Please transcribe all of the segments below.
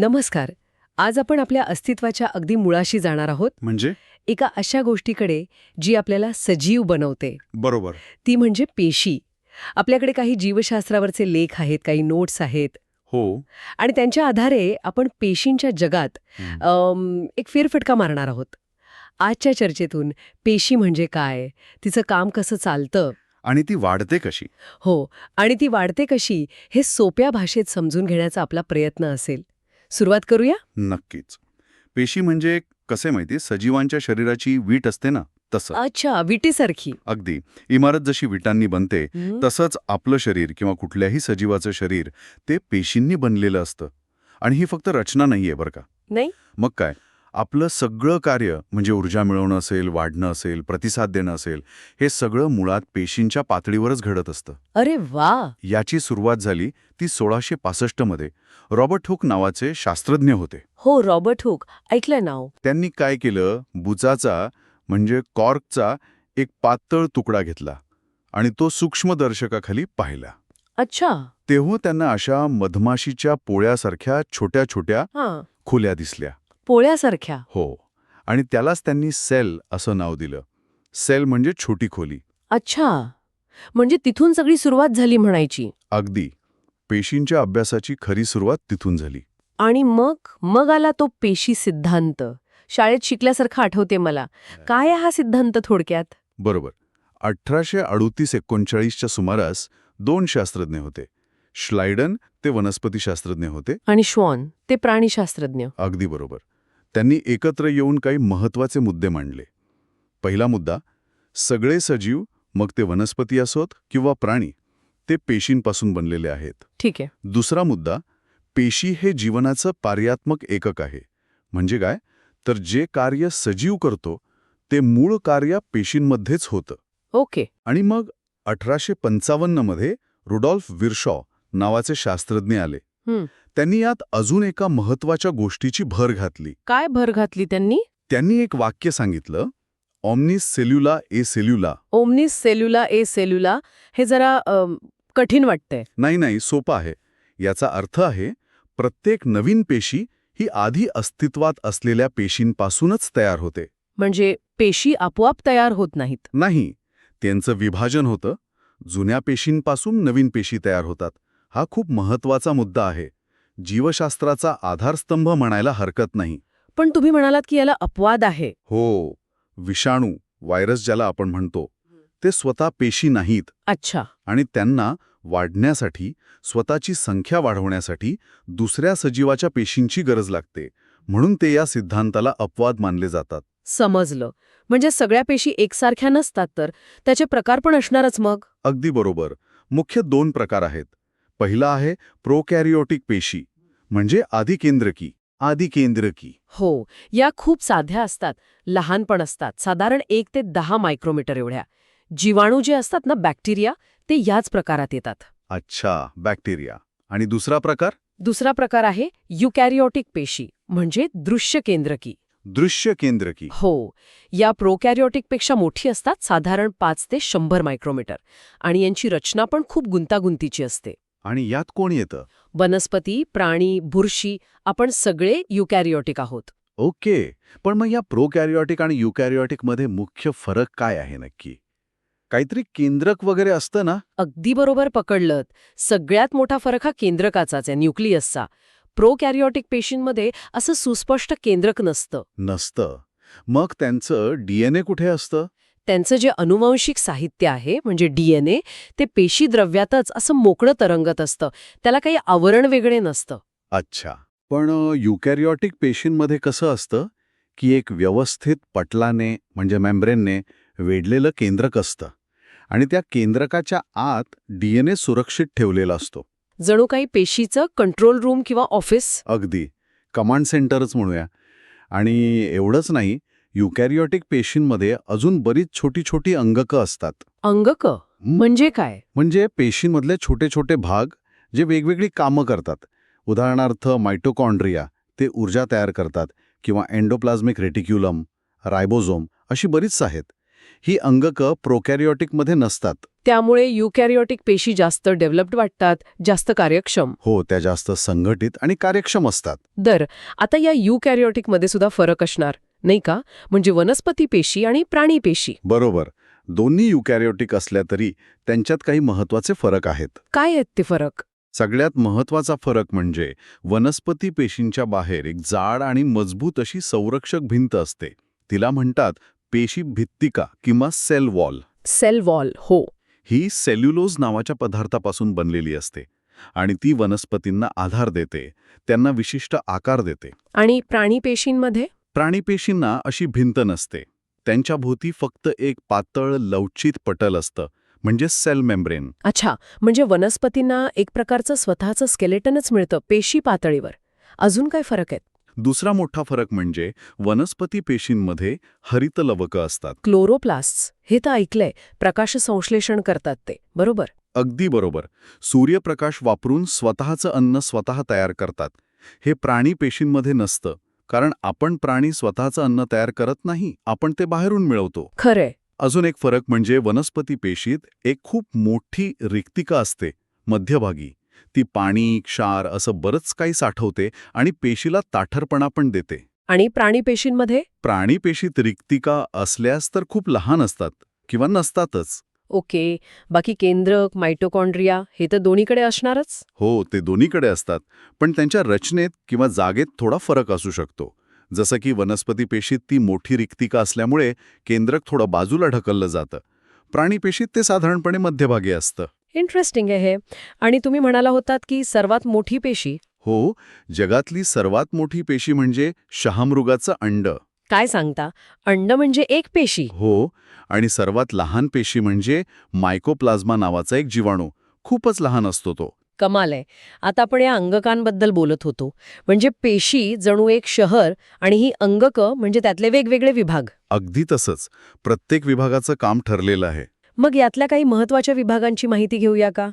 नमस्कार. आज आपण आपल्या अस्तित्वाच्या अगदी मुळाशी जाणार आहोत. म्हणजे? एका अशा गोष्टीकडे जी आपल्याला सजीव बनवते. बरोबर. ती म्हणजे पेशी. आपल्याकडे काही जीवशास्त्रावरचे लेख आहेत काही नोट्स आहेत. हो. आणि त्यांच्या आधारे आपण पेशींच्या जगात. अम, एक फेरफटका मारणार आहोत. आजच्या चर्चेतून पेशी म्हणजे काय? तिचं काम कसं चालतं? आणि ती वाढते कशी? हो. आणि ती वाढते कशी हे सोप्या भाषेत समजून घेण्याचा आपला प्रयत्न असेल. सुरुवात करूया? नक्कीच. पेशी म्हणजे कसे माहिती? सजीवांच्या शरीराची वीट असते ना तसं. अच्छा विटीसारखी. अगदी. इमारत जशी विटांनी बनते तसंच आपलं शरीर किंवा कुठल्याही सजीवाचं शरीर ते पेशींनी बनलेलं असतं. आणि ही फक्त रचना नाहीये बरं का. नाही? मग काय? आपलं सगळं कार्य म्हणजे ऊर्जा मिळवणं असेल वाढणं असेल प्रतिसाद देणं असेल हे सगळं मुळात पेशींच्या पातळीवरच घडत असतं. अरे वा! याची सुरुवात झाली ती सोळाशे पासष्टमध्ये रॉबर्ट हुक नावाचे शास्त्रज्ञ होते. हो रॉबर्ट हुक. ऐकलंय नाव. त्यांनी काय केलं? बुचाचा म्हणजे कॉर्कचा एक पातळ तुकडा घेतला आणि तो सूक्ष्मदर्शकाखाली पाहिला. अच्छा. तेव्हा त्यांना अशा मधमाशीच्या पोळ्यासारख्या छोट्या छोट्या खोल्या दिसल्या. पोळ्यासारख्या. हो. आणि त्यालाच त्यांनी सेल असं नाव दिलं. सेल म्हणजे छोटी खोली. अच्छा. म्हणजे तिथून सगळी सुरुवात झाली म्हणायची. अगदी. पेशींच्या अभ्यासाची खरी सुरुवात तिथून झाली. आणि मग मग आला तो पेशी सिद्धांत. शाळेत शिकल्यासारखं आठवते मला. काय हा सिद्धांत थोडक्यात? बरोबर. अठराशे अडुतीस एकोणचाळीसच्या सुमारास दोन शास्त्रज्ञ होते. श्लायडन ते वनस्पतीशास्त्रज्ञ होते. आणि श्वॉन ते प्राणीशास्त्रज्ञ. अगदी बरोबर. त्यांनी एकत्र येऊन काही महत्त्वाचे मुद्दे मांडले. पहिला मुद्दा सगळे सजीव मग ते वनस्पती असोत किंवा प्राणी ते पेशींपासून बनलेले आहेत. ठीक आहे. दुसरा मुद्दा पेशी हे जीवनाचं कार्यात्मक एकक आहे. म्हणजे काय? तर जे कार्य सजीव करतो ते मूळ कार्य पेशींमध्येच होतं. ओके. आणि मग अठराशे पंचावन्नमध्ये रुडॉल्फ विरशॉ नावाचे शास्त्रज्ञ आले. त्यांनी यात अजून एका महत्त्वाच्या गोष्टीची भर घातली. काय भर घातली त्यांनी? त्यांनी एक वाक्य सांगितलं ऑमनिस सेल्युला ए सेल्युला ओमनिस सेल्युला ए सेल्युला हे जरा अम, कठीण वाटतंय. नाही नाही सोपं आहे. याचा अर्थ आहे प्रत्येक नवीन पेशी ही आधी अस्तित्वात असलेल्या पेशींपासूनच तयार होते. म्हणजे पेशी आपोआप तयार होत नाहीत. नाही त्यांचं विभाजन होतं. जुन्या पेशींपासून नवीन पेशी तयार होतात. हा खूप महत्त्वाचा मुद्दा आहे. जीवशास्त्राचा आधारस्तंभ म्हणायला हरकत नाही. पण तुम्ही म्हणालात की याला अपवाद आहे. हो विषाणू व्हायरस ज्याला आपण म्हणतो ते स्वतः पेशी नाहीत. अच्छा. आणि त्यांना वाढण्यासाठी स्वतःची संख्या वाढवण्यासाठी दुसऱ्या सजीवाच्या पेशींची गरज लागते. म्हणून ते या सिद्धांताला अपवाद मानले जातात. समजलं. म्हणजे सगळ्या पेशी एकसारख्या नसतात तर? त्याचे प्रकार पण असणारच मग? अगदी बरोबर. मुख्य दोन प्रकार आहेत. पहिला आहे प्रोकॅरिओटिक पेशी म्हणजे आदिकेंद्रकी. आदिकेंद्रकी. हो या खूप साध्या असतात लहान पण असतात साधारण एक ते दहा मायक्रोमीटर एवढ्या. जीवाणू जे असतात ना बॅक्टेरिया ते याच प्रकारात येतात. अच्छा बॅक्टेरिया. आणि दुसरा प्रकार? दुसरा प्रकार आहे युकॅरिओटिक पेशी म्हणजे दृश्य केंद्रकी दृश्य केंद्रकी हो या प्रोकॅरिओटिकपेक्षा मोठी असतात साधारण पाच ते शंभर मायक्रोमीटर. आणि यांची रचना पण खूप गुंतागुंतीची असते. आणि यात कोण येतं? वनस्पती प्राणी बुरशी आपण सगळे युकॅरिओटिक आहोत. ओके. पण मग या प्रोकॅरिओटिक आणि युकॅरिओटिकमध्ये मुख्य फरक काय आहे नक्की? काहीतरी केंद्रक वगैरे असतं ना? अगदी बरोबर पकडलं सगळ्यात मोठा फरक हा केंद्रकाचाच आहे न्यूक्लियसचा. प्रोकॅरिओटिक पेशींमध्ये असं सुस्पष्ट केंद्रक नसतं. नसतं. मग त्यांचं डीएनए कुठे असतं? त्यांचं जे अनुवांशिक साहित्य आहे म्हणजे डीएनए ते पेशी द्रव्यातच असं मोकळं तरंगत असतं. त्याला काही आवरण वेगळे नसतं. अच्छा. पण युकॅरिओटिक पेशींमध्ये कसं असतं? की एक व्यवस्थित पटलाने म्हणजे मेम्ब्रेनने वेढलेलं केंद्रक असतं. आणि त्या केंद्रकाच्या आत डीएनए सुरक्षित ठेवलेला असतो. जणू काही पेशीचं कंट्रोल रूम किंवा ऑफिस? अगदी. कमांड सेंटरच म्हणूया. आणि एवढंच नाही युकॅरिओटिक पेशींमध्ये अजून बरीच छोटी छोटी अंगकं असतात. अंगक? म्हणजे काय? म्हणजे पेशींमधले छोटे छोटे भाग जे वेगवेगळी कामं करतात. उदाहरणार्थ मायटोकॉन्ड्रिया ते ऊर्जा तयार करतात किंवा एन्डोप्लाझमिक रेटिक्युलम रायबोझोम अशी बरीच आहेत. ही अंगकं प्रोकॅरिओटिकमध्ये नसतात. त्यामुळे युकॅरियोटिक पेशी जास्त डेव्हलप्ड वाटतात जास्त कार्यक्षम. हो त्या जास्त संघटित आणि कार्यक्षम असतात. दर आता या युकॅरियोटिकमध्ये सुद्धा फरक असणार. नाही का? म्हणजे वनस्पती पेशी आणि प्राणी पेशी. बरोबर. दोन्ही युकॅरिओटिक असल्या तरी त्यांच्यात काही महत्त्वाचे फरक आहेत. काय आहेत ते फरक? सगळ्यात महत्त्वाचा फरक म्हणजे वनस्पती पेशींच्या बाहेर एक जाड आणि मजबूत अशी संरक्षक भिंत असते. तिला म्हणतात पेशी भित्तिका किंवा सेल वॉल. सेल वॉल हो. ही सेल्युलोज नावाच्या पदार्थापासून बनलेली असते आणि ती वनस्पतींना आधार देते त्यांना विशिष्ट आकार देते. आणि प्राणी पेशींमध्ये? प्राणीपेशींना अशी भिंत नसते. त्यांच्या भोवती फक्त एक पातळ लवचित पटल असतं म्हणजे सेल मेम्ब्रेन. अच्छा म्हणजे वनस्पतींना एक प्रकारचं स्वतःचं स्केलेटनच मिळतं पेशी पातळीवर. अजून काय फरक आहेत? दुसरा मोठा फरक म्हणजे वनस्पती पेशींमध्ये हरित लवकं असतात. क्लोरोप्लास्ट हे तर ऐकलंय प्रकाश संश्लेषण करतात ते बरोबर? अगदी बरोबर. सूर्यप्रकाश वापरून स्वतःचं अन्न स्वतः तयार करतात. हे प्राणी पेशींमध्ये नसतं. कारण आपण प्राणी स्वतःचं अन्न तयार करत नाही आपण ते बाहेरून मिळवतो. खरंय. अजून एक फरक म्हणजे वनस्पती पेशीत एक खूप मोठी रिक्तिका असते मध्यभागी. ती पाणी क्षार असं बरंच काही साठवते आणि पेशीला ताठरपणा पण देते. आणि प्राणी पेशींमध्ये? प्राणी पेशीत रिक्तिका असल्यास तर खूप लहान असतात किंवा नसतातच. ओके बाकी केंद्रक मायटोकॉन्ड्रिया हे तर दोन्हीकडे असणारच? हो ते दोन्हीकडे असतात पण त्यांच्या रचनेत किंवा जागेत थोडा फरक असू शकतो. जसं की वनस्पती पेशीत ती मोठी रिक्तिका असल्यामुळे केंद्रक थोडं बाजूला ढकललं जातं. प्राणी पेशीत ते साधारणपणे मध्यभागी असतं. इंटरेस्टिंग आहे हे. आणि तुम्ही म्हणाला होतात की सर्वात मोठी पेशी? हो जगातली सर्वात मोठी पेशी म्हणजे शहामृगाचं अंड. काय सांगता? अंड म्हणजे एक पेशी. हो आणि सर्वात लहान पेशी म्हणजे मायकोप्लाझ्मा नावाचा एक जीवाणू. खूपच लहान असतो तो. कमाल आहे. आता आपण या अंगकांबद्दल बोलत होतो. म्हणजे पेशी जणू एक शहर आणि ही अंगकं म्हणजे त्यातले वेगवेगळे विभाग. अगदी तसंच. प्रत्येक विभागाचं काम ठरलेलं आहे. मग यातल्या काही महत्त्वाच्या विभागांची माहिती घेऊया का?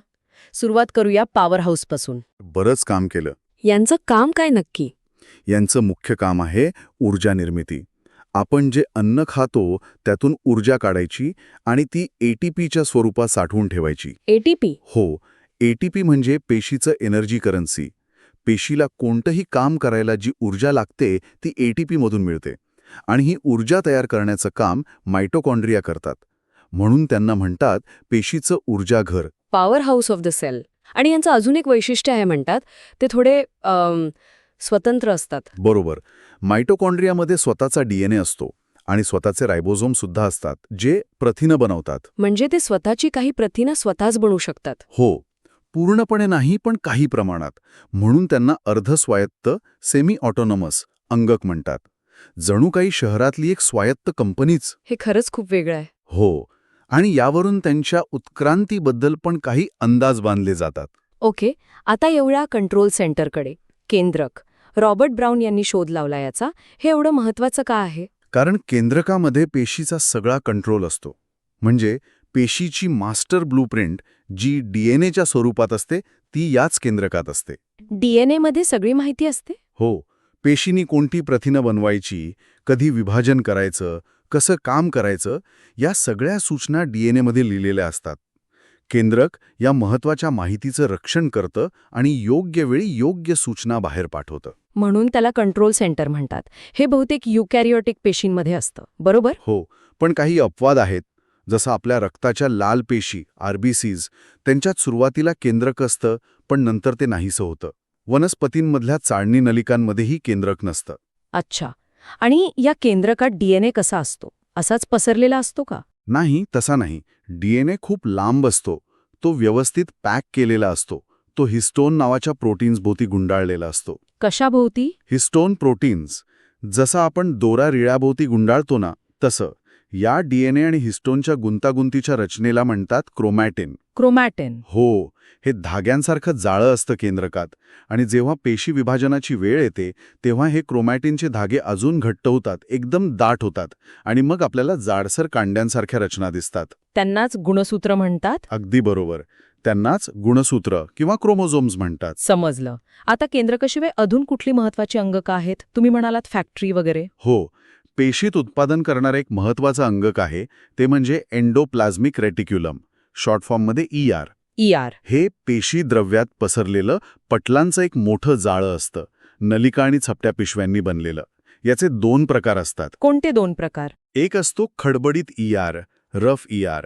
सुरुवात करूया पॉवर हाऊसपासून बरंच काम केलं. यांचं काम काय नक्की? यांचं मुख्य काम आहे ऊर्जा निर्मिती. आपण जे अन्न खातो त्यातून ऊर्जा काढायची आणि ती एटीपीच्या स्वरूपात साठवून ठेवायची. एटीपी हो एटीपी म्हणजे पेशीचं एनर्जी करन्सी पेशीला कोणतंही काम करायला जी ऊर्जा लागते ती एटीपीमधून मिळते. आणि ही ऊर्जा तयार करण्याचं काम मायटोकॉन्ड्रिया करतात. म्हणून त्यांना म्हणतात पेशीचं ऊर्जाघर power house of the cell आणि यांचं अजून एक वैशिष्ट्य आहे म्हणतात ते थोडे स्वतंत्र असतात. बरोबर. मायटोकॉन्ड्रियामध्ये स्वतःचा डीएनए असतो आणि स्वतःचे रायबोझोम सुद्धा असतात जे प्रथिनं बनवतात. म्हणजे ते स्वतःची काही प्रथिनं स्वतःच बनवू शकतात. हो. पूर्णपणे नाही पण काही प्रमाणात. म्हणून त्यांना अर्धस्वायत्त सेमी ऑटोनॉमस अंगक म्हणतात. जणू काही शहरातली एक स्वायत्त कंपनीच. हे खरंच खूप वेगळं आहे. हो. आणि यावरून त्यांच्या उत्क्रांतीबद्दल पण काही अंदाज बांधले जातात. ओके. आता एवढ्या कंट्रोल सेंटरकडे. केंद्रक. रॉबर्ट ब्राउन यांनी शोध लावला याचा. हे एवढं महत्वाचं का आहे? कारण केंद्रकामध्ये पेशीचा सगळा कंट्रोल असतो. म्हणजे पेशीची मास्टर ब्लूप्रिंट जी डीएनएच्या स्वरूपात असते ती याच केंद्रकात असते. डीएनए मध्ये सगळी माहिती असते? हो. पेशीनी कोणती प्रथिनं बनवायची कधी विभाजन करायचं कसं काम करायचं या सगळ्या सूचना डीएनएमध्ये लिहिलेल्या असतात. केंद्रक या महत्त्वाच्या माहितीचं रक्षण करतं आणि योग्य वेळी योग्य सूचना बाहेर पाठवतं. म्हणून त्याला कंट्रोल सेंटर म्हणतात. हे बहुतेक युकॅरियोटिक पेशींमध्ये असतं. बरोबर? हो पण काही अपवाद आहेत. जसं आपल्या रक्ताच्या लाल पेशी आरबीसीज त्यांच्यात सुरुवातीला केंद्रक असतं पण नंतर ते नाहीसं होतं. वनस्पतींमधल्या चाळणी नलिकांमध्येही केंद्रक नसतं. अच्छा. आणि या केंद्रकात डीएनए कसा असतो? असाच पसरलेला असतो का? नाही तसा नाही. डीएनए खूप लांब असतो. तो व्यवस्थित पॅक केलेला असतो. तो हिस्टोन नावाच्या प्रोटीन्स भोवती गुंडाळलेला असतो. कशाभोवती हिस्टोन प्रोटीन्स. जसं आपण दोरा रिळ्याभोवती गुंडाळतो ना तसं. या डीएनए आणि हिस्टोनच्या गुंतागुंतीच्या रचनेला म्हणतात क्रोमॅटिन. क्रोमॅटिन. हो हे धाग्यांसारखं जाळं असतं केंद्रकात आणि जेव्हा पेशी विभाजनाची वेळ येते तेव्हा हे क्रोमॅटिनचे धागे अजून घट्ट होतात एकदम दाट होतात आणि मग आपल्याला जाडसर कांड्यांसारख्या रचना दिसतात. त्यांनाच गुणसूत्र म्हणतात? अगदी बरोबर. त्यांनाच गुणसूत्र किंवा क्रोमोझोम्स म्हणतात. समजलं. आता केंद्रकाशिवाय अजून कुठली महत्वाची अंगकं आहेत? तुम्ही म्हणालात फॅक्टरी वगैरे. हो पेशीत उत्पादन करणारं एक महत्वाचं अंगक आहे ते म्हणजे एन्डोप्लाझ्मिक रेटिक्युलम शॉर्ट फॉर्ममध्ये ई आर ई आर हे पेशी द्रव्यात पसरलेलं पटलांचं एक मोठं जाळं असतं नलिका आणि छपट्या पिशव्यांनी बनलेलं. याचे दोन प्रकार असतात. कोणते दोन प्रकार? एक असतो खडबडीत E R rough E R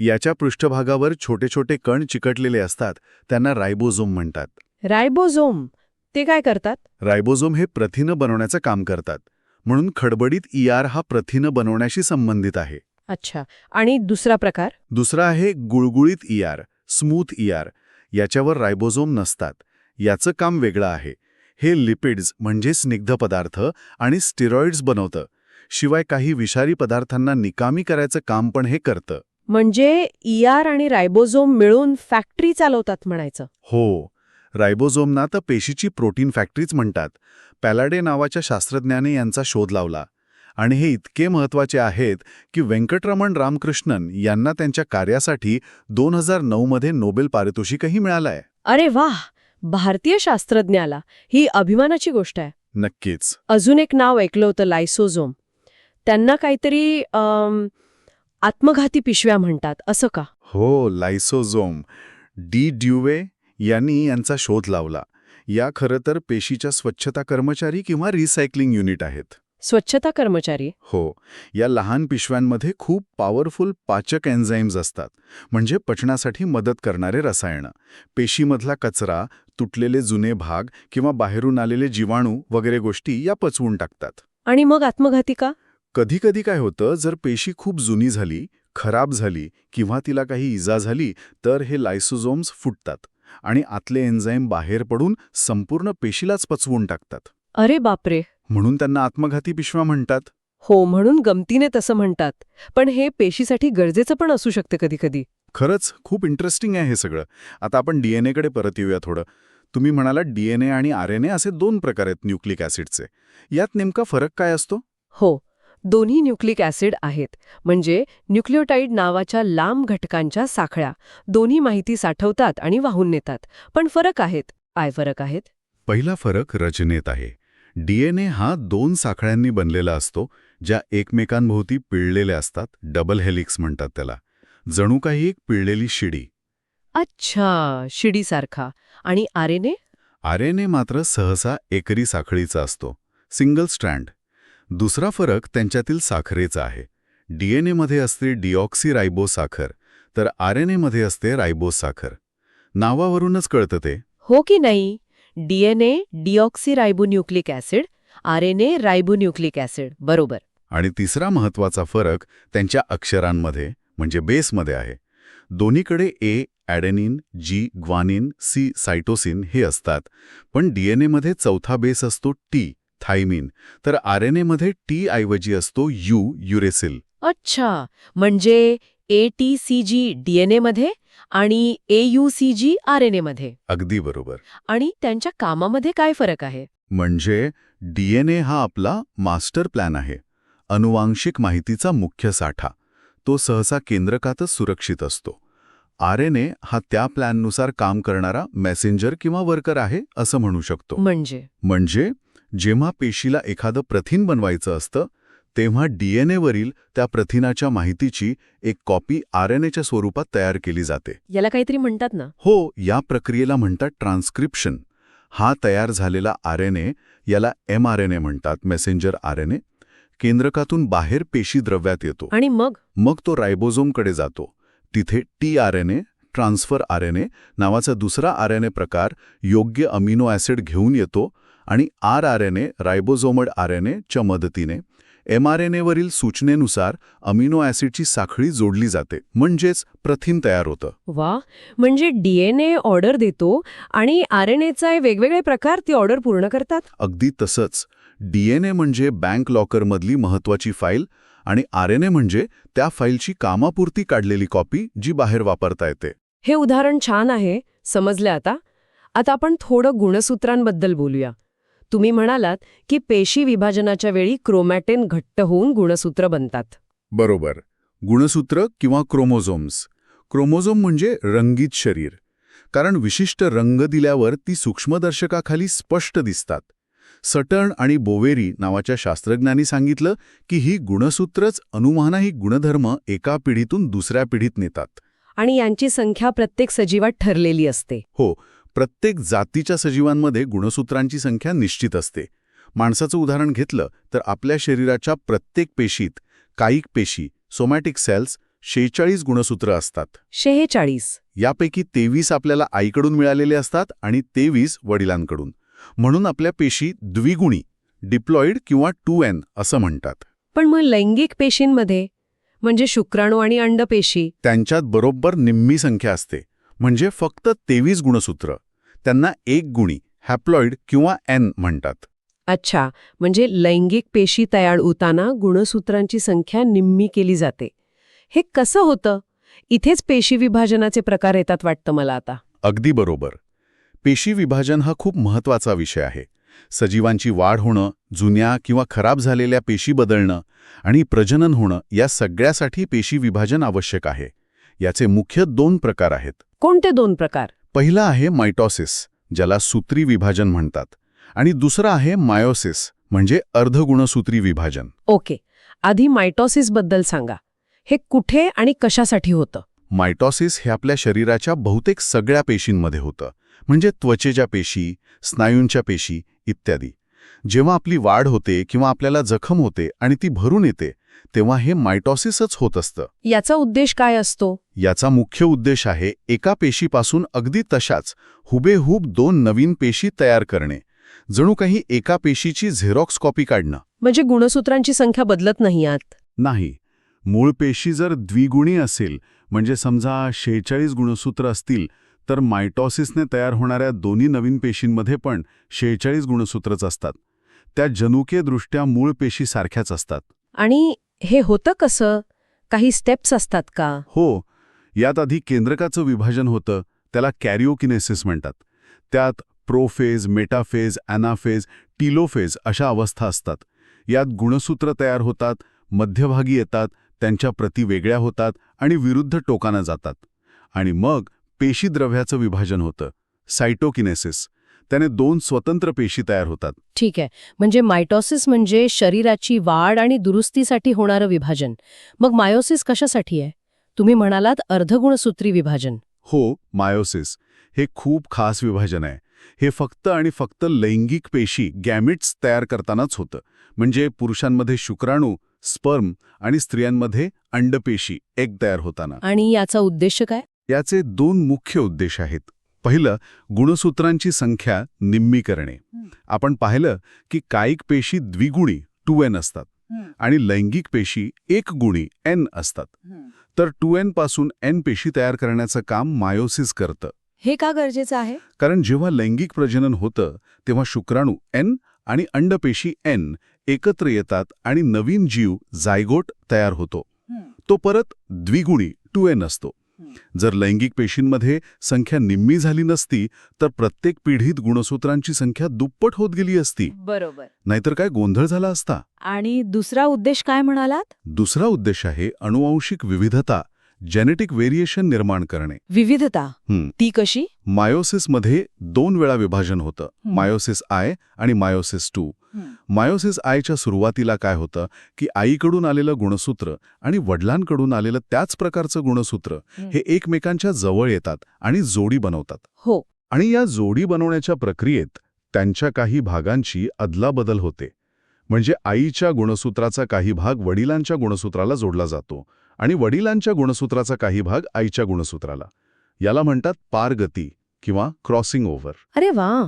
याच्या पृष्ठभागावर छोटे छोटे कण चिकटलेले असतात त्यांना रायबोझोम म्हणतात. रायबोझोम ते काय करतात? रायबोझोम हे प्रथिनं बनवण्याचं काम करतात. म्हणून खडबडीत ई आर हा प्रथिनं बनवण्याशी संबंधित आहे. अच्छा. आणि दुसरा प्रकार? दुसरा आहे गुळगुळीत E R smooth E R याच्यावर रायबोझोम नसतात. याचं काम वेगळं आहे. हे लिपिड्स म्हणजे स्निग्ध पदार्थ आणि स्टिरॉइड्स बनवतं. शिवाय काही विषारी पदार्थांना निकामी करायचं काम पण हे करतं. म्हणजे ई आर आणि रायबोझोम मिळून फॅक्टरी चालवतात म्हणायचं. हो. रायबोझोमना तर पेशीची प्रोटीन फॅक्टरीच म्हणतात. पॅलाडे नावाच्या शास्त्रज्ञाने यांचा शोध लावला. आणि हे इतके महत्त्वाचे आहेत की व्यंकटरमण रामकृष्णन यांना त्यांच्या कार्यासाठी दोन हजार नऊमध्ये नोबेल पारितोषिकही मिळालंय. अरे वाह! भारतीय शास्त्रज्ञाला ही अभिमानाची गोष्ट आहे. नक्कीच. अजून एक नाव ऐकलं होतं लायसोझोम. त्यांना काहीतरी आत्मघाती पिशव्या म्हणतात असं का? हो लायसोझोम. डी ड्युवे यांनी यांचा शोध लावला. या खरं तर पेशीच्या स्वच्छता कर्मचारी किंवा रिसायकलिंग युनिट आहेत. स्वच्छता कर्मचारी? हो. या लहान पिशव्यांमध्ये खूप पॉवरफुल पाचक एन्झाईम्स असतात. म्हणजे पचनासाठी मदत करणारे रसायनं. पेशीमधला कचरा तुटलेले जुने भाग किंवा बाहेरून आलेले जीवाणू वगैरे गोष्टी या पचवून टाकतात. आणि मग आत्मघाती का? कधीकधी काय होतं जर पेशी खूप जुनी झाली खराब झाली किंवा तिला काही इजा झाली तर हे लायसोझोम्स फुटतात. आणि आतले एन्झाईम बाहेर पडून संपूर्ण पेशीलाच पचवून टाकतात. अरे बापरे! म्हणून त्यांना आत्मघाती पिशव्या म्हणतात. हो म्हणून गमतीने तसं म्हणतात. पण हे पेशीसाठी गरजेचं पण असू शकते कधी कधी खरंच खूप इंटरेस्टिंग आहे हे सगळं. आता आपण डीएनएकडे परत येऊया थोडं. तुम्ही म्हणाला डीएनए आणि आरएनए असे दोन प्रकार आहेत न्यूक्लिक ॲसिडचे यात नेमका फरक काय असतो? हो दोन्ही न्यूक्लिक ॲसिड आहेत म्हणजे न्यूक्लिओटाईड नावाच्या लांब घटकांच्या साखळ्या. दोन्ही माहिती साठवतात आणि वाहून नेतात. पण फरक आहेत. काय फरक आहेत? पहिला फरक रचनेत आहे. डीएनए हा दोन साखळ्यांनी बनलेला असतो ज्या एकमेकांभोवती पिळलेल्या असतात डबल हेलिक्स म्हणतात त्याला. जणू काही एक पिळलेली शिडी. अच्छा शिडीसारखा. आणि आरेने आरएनए मात्र सहसा एकरी साखळीचा असतो. Single strand. दुसरा फरक त्यांच्यातील साखरेचा आहे. डीएनएमध्ये असते डिऑक्सी रायबोस साखर तर आरएनएमध्ये असते रायबोस साखर. नावावरूनच कळतं ते. हो की नाही? DNA deoxyribonucleic acid RNA ribonucleic acid बरोबर. आणि तिसरा महत्त्वाचा फरक त्यांच्या अक्षरांमध्ये म्हणजे बेसमध्ये आहे. दोन्हीकडे A adenine G guanine C cytosine हे असतात पण डीएनएमध्ये चौथा बेस असतो टी थायमिन. तर आरएनएमध्ये टी ऐवजी असतो यू युरेसिल. अच्छा. म्हणजे ए टी सी जी डीएनएमध्ये आणि ए यू सी जी आरएनएमध्ये अगदी बरोबर. आणि त्यांच्या कामामध्ये काय फरक आहे? म्हणजे डीएनए हा आपला मास्टर प्लॅन आहे. अनुवांशिक माहितीचा मुख्य साठा. तो सहसा केंद्रकातच सुरक्षित असतो. आरएनए हा त्या प्लॅननुसार काम करणारा मेसेंजर किंवा वर्कर आहे असं म्हणू शकतो. म्हणजे? म्हणजे जेव्हा पेशीला एखादं प्रथिन बनवायचं असतं तेव्हा डीएनएवरील त्या प्रथिनाच्या माहितीची एक कॉपी आरएनएच्या स्वरूपात तयार केली जाते. याला काहीतरी म्हणतात ना? हो या प्रक्रियेला म्हणतात ट्रान्स्क्रिप्शन. हा तयार झालेला आरएनए याला एमआरएनए म्हणतात मेसेंजर आरएनए केंद्रकातून बाहेर पेशी द्रव्यात येतो. आणि मग? मग तो रायबोझोमकडे जातो. तिथे टी आरएनए ट्रान्सफर आरएनए नावाचा दुसरा आरएनए प्रकार योग्य अमिनो ॲसिड घेऊन येतो आणि आर आरएनए रायबोझोमड आरएनए च्या मदतीने एमआरएनएवरील सूचनेनुसार अमिनो ॲसिडची साखळी जोडली जाते म्हणजेच प्रथिन तयार होतं. वा म्हणजे डीएनए ऑर्डर देतो आणि आरएनएचा वेगवेगळे प्रकार ती ऑर्डर पूर्ण करतात? अगदी तसंच. डीएनए म्हणजे बँक लॉकरमधली महत्वाची फाईल आणि आरएनए म्हणजे त्या फाईलची कामापुरती काढलेली कॉपी जी बाहेर वापरता येते. हे उदाहरण छान आहे. समजलं आता? आता आपण थोडं गुणसूत्रांबद्दल बोलूया. तुम्ही म्हणालात की पेशी विभाजनाच्या वेळी क्रोमॅटिन घट्ट होऊन गुणसूत्र बनतात. बरोबर. गुणसूत्र किंवा क्रोमोझोम्स. क्रोमोझोम म्हणजे रंगीत शरीर. कारण विशिष्ट रंग दिल्यावर ती सूक्ष्मदर्शकाखाली स्पष्ट दिसतात. सटर्न आणि बोवेरी नावाच्या शास्त्रज्ञांनी सांगितलं की ही गुणसूत्रच अनुमानाही गुणधर्म एका पिढीतून दुसऱ्या पिढीत नेतात. आणि यांची संख्या प्रत्येक सजीवात ठरलेली असते. हो प्रत्येक जातीच्या सजीवांमध्ये गुणसूत्रांची संख्या निश्चित असते. माणसाचं उदाहरण घेतलं तर आपल्या शरीराच्या प्रत्येक पेशीत कायिक पेशी सोमॅटिक सेल्स शेहेचाळीस गुणसूत्र असतात. शेहेचाळीस. यापैकी तेवीस आपल्याला आईकडून मिळालेले असतात आणि तेवीस वडिलांकडून. म्हणून आपल्या पेशी द्विगुणी डिप्लॉइड किंवा टू एन असं म्हणतात. पण मग लैंगिक पेशींमध्ये म्हणजे शुक्राणू आणि अंडपेशी त्यांच्यात बरोबर निम्मी संख्या असते. म्हणजे फक्त तेवीस गुणसूत्र. त्यांना एक गुणी हॅप्लॉइड किंवा एन म्हणतात. अच्छा म्हणजे लैंगिक पेशी तयार होताना गुणसूत्रांची संख्या निम्मी केली जाते. हे कसं होतं? इथेच पेशी विभाजनाचे प्रकार येतात वाटतं मला आता. अगदी बरोबर. पेशी विभाजन हा खूप महत्त्वाचा विषय आहे. सजीवांची वाढ होणं जुन्या किंवा खराब झालेल्या पेशी बदलणं आणि प्रजनन होणं या सगळ्यासाठी पेशी विभाजन आवश्यक आहे. याचे मुख्य दोन प्रकार आहेत. कोणते दोन प्रकार? पहिला आहे मायटॉसिस ज्याला सूत्री विभाजन म्हणतात. आणि दुसरा आहे मायोसिस म्हणजे अर्धगुणसूत्री विभाजन. ओके. आधी मायटॉसिसबद्दल सांगा. हे कुठे आणि कशासाठी होतं? मायटॉसिस हे आपल्या शरीराच्या बहुतेक सगळ्या पेशींमध्ये होतं. म्हणजे त्वचेच्या पेशी स्नायूंच्या पेशी इत्यादी. जेव्हा आपली वाढ होते किंवा आपल्याला जखम होते आणि ती भरून येते तेव्हा हे मायटॉसिसच होत असतं. याचा उद्देश काय असतो? याचा मुख्य उद्देश आहे एका पेशीपासून अगदी तशाच हुबेहूब दोन नवीन पेशी तयार करणे. जणू काही एका पेशीची झेरॉक्स कॉपी काढणं. म्हणजे गुणसूत्रांची संख्या बदलत नाही आत. नाही. मूळ पेशी जर द्विगुणी असेल म्हणजे समजा शेहेचाळीस गुणसूत्र असतील तर मायटॉसिसने तयार होणाऱ्या दोन्ही नवीन पेशींमध्ये पण शेहेचाळीस गुणसूत्रच असतात. त्या जनुकीयदृष्ट्या मूळ पेशी सारख्याच असतात. आणि हे होतं कसं? काही स्टेप्स असतात का? हो. यात आधी केंद्रकाचं विभाजन होतं त्याला कॅरिओकिनेसिस म्हणतात. त्यात प्रोफेज मेटाफेज ॲनाफेज टिलोफेज अशा अवस्था असतात. यात गुणसूत्र तयार होतात मध्यभागी येतात त्यांच्या प्रती वेगळ्या होतात आणि विरुद्ध टोकानं जातात. आणि मग पेशीद्रव्याचं विभाजन होतं. सायटोकिनेसिस. त्याने दोन स्वतंत्र पेशी तयार होतात. ठीक आहे. म्हणजे मायटॉसिस म्हणजे शरीराची वाढ आणि दुरुस्तीसाठी होणारं विभाजन. मग मायोसिस कशासाठी आहे? तुम्ही म्हणालात अर्धगुणसूत्री विभाजन. हो मायोसिस. हे खूप खास विभाजन आहे. हे फक्त आणि फक्त लैंगिक पेशी गॅमिट्स तयार करतानाच होतं. म्हणजे पुरुषांमध्ये शुक्राणू स्पर्म आणि स्त्रियांमध्ये अंडपेशी एक तयार होताना. आणि याचा उद्देश काय? याचे दोन मुख्य उद्देश आहेत. पहिलं गुणसूत्रांची संख्या निम्मी करणे. आपण पाहिलं की कायिक पेशी द्विगुणी टू एन असतात आणि लैंगिक पेशी एक गुणी एन असतात. तर टू एनपासून एन पेशी तयार करण्याचं काम मायोसिस करतं. हे का गरजेचं आहे? कारण जेव्हा लैंगिक प्रजनन होतं तेव्हा शुक्राणू एन आणि अंडपेशी एन एकत्र येतात आणि नवीन जीव जायगोट तयार होतो. तो परत द्विगुणी टू एन असतो. जर लैंगिक पेशींमध्ये संख्या निम्मी झाली नसती तर प्रत्येक पिढीत गुणसूत्रांची संख्या दुप्पट होत गेली असती. बरोबर. नाहीतर काय गोंधळ झाला असता? आणि दुसरा उद्देश काय म्हणालात? दुसरा उद्देश आहे अनुवांशिक विविधता. जेनेटिक व्हेरिएशन निर्माण करणे. विविधता. ती कशी? मायोसिसमध्ये दोन वेळा विभाजन होतं. मायोसिस आय आणि मायोसिस टू मायोसिस आयच्या सुरुवातीला काय होतं? की आईकडून आलेलं गुणसूत्र आणि वडिलांकडून आलेलं त्याच प्रकारचं गुणसूत्र हं. हे एकमेकांच्या जवळ येतात आणि जोडी बनवतात. हो. आणि या जोडी बनवण्याच्या प्रक्रियेत त्यांच्या काही भागांची अदलाबदल होते. म्हणजे आईच्या गुणसूत्राचा काही भाग वडिलांच्या गुणसूत्राला जोडला जातो. आणि वडिलांच्या गुणसूत्राचा काही भाग आईच्या गुणसूत्राला. याला म्हणतात पारगती किंवा क्रॉसिंग ओव्हर अरे वा!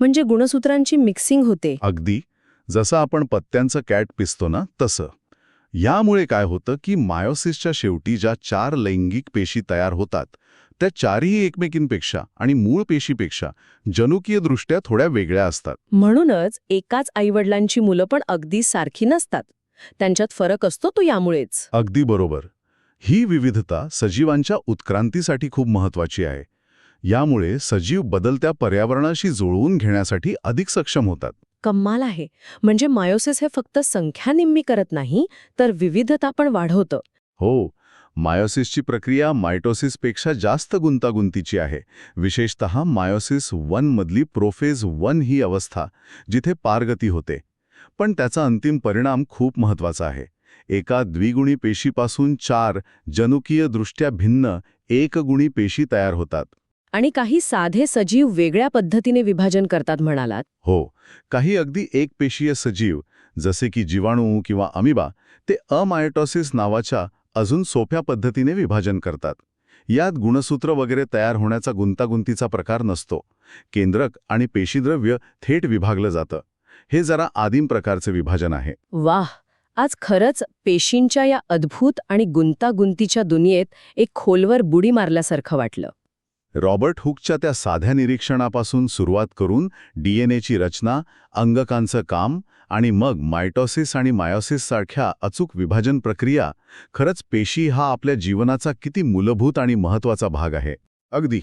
म्हणजे गुणसूत्रांची मिक्सिंग होते. अगदी. जसं आपण पत्त्यांचं कॅट पिसतो ना तसं. यामुळे काय होतं की मायोसिसच्या शेवटी ज्या चार लैंगिक पेशी तयार होतात त्या चारही एकमेकींपेक्षा आणि मूळ पेशीपेक्षा जनुकीयदृष्ट्या थोड्या वेगळ्या असतात. म्हणूनच एकाच आईवडिलांची मुलं पण अगदी सारखी नसतात. त्यांच्यात फरक असतो तो यामुळेच. अगदी बरोबर. ही विविधता सजीवांच्या उत्क्रांतीसाठी खूप महत्वाची आहे. यामुळे सजीव बदलत्या पर्यावरणाशी जुळवून घेण्यासाठी अधिक सक्षम होतात. कमाल आहे. म्हणजे मायोसिस हे फक्त संख्या निम्मी करत नाही तर विविधता पण वाढवतं. हो मायोसिसची प्रक्रिया मायटोसिसपेक्षा जास्त गुंतागुंतीची आहे. विशेषत मायोसिस वन मधली प्रोफेज वन ही अवस्था जिथे पारगती होते. पण त्याचा अंतिम परिणाम खूप महत्त्वाचा आहे. एका द्विगुणी पेशीपासून चार जनुकीय दृष्ट्या भिन्न एकगुणी पेशी तयार होतात. आणि काही साधे सजीव वेगळ्या पद्धतीने विभाजन करतात म्हणालात. हो काही अगदी एक पेशीय सजीव जसे की जीवाणू किंवा अमिबा ते अमायटॉसिस नावाच्या अजून सोप्या पद्धतीने विभाजन करतात. यात गुणसूत्र वगैरे तयार होण्याचा गुंतागुंतीचा प्रकार नसतो. केंद्रक आणि पेशीद्रव्य थेट विभागलं जातं. हे जरा आदिम प्रकारचे विभाजन आहे. वाह! आज खरंच पेशींच्या या अद्भुत आणि गुंतागुंतीच्या दुनियेत एक खोलवर बुडी मारल्यासारखं वाटलं. रॉबर्ट हुकच्या त्या साध्या निरीक्षणापासून सुरुवात करून डीएनएची रचना अंगकांचं काम आणि मग मायटॉसिस आणि मायोसिस सारख्या अचूक विभाजन प्रक्रिया खरंच पेशी हा आपल्या जीवनाचा किती मूलभूत आणि महत्त्वाचा भाग आहे. अगदी.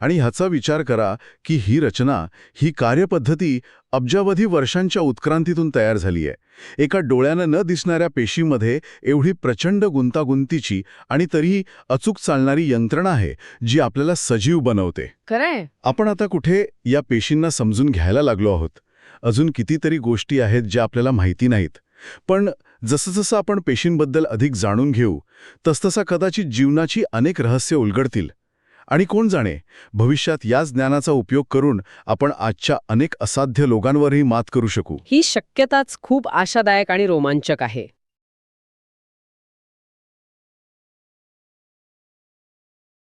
आणि ह्याचा विचार करा की ही रचना ही कार्यपद्धती अब्जावधी वर्षांच्या उत्क्रांतीतून तयार झाली आहे एका डोळ्यानं न दिसणाऱ्या पेशीमध्ये एवढी प्रचंड गुंतागुंतीची आणि तरीही अचूक चालणारी यंत्रणा आहे जी आपल्याला सजीव बनवते. खरंय. आपण आता कुठे या पेशींना समजून घ्यायला लागलो आहोत? अजून कितीतरी गोष्टी आहेत ज्या आपल्याला माहिती नाहीत. पण जसं जसं आपण पेशींबद्दल अधिक जाणून घेऊ तसतसा कदाचित जीवनाची अनेक रहस्य उलगडतील. आणि कोण जाणे? भविष्यात याच ज्ञानाचा उपयोग करून आपण आजच्या अनेक असाध्य लोकांवरही मात करू शकू. ही शक्यताच खूप आशादायक आणि रोमांचक आहे.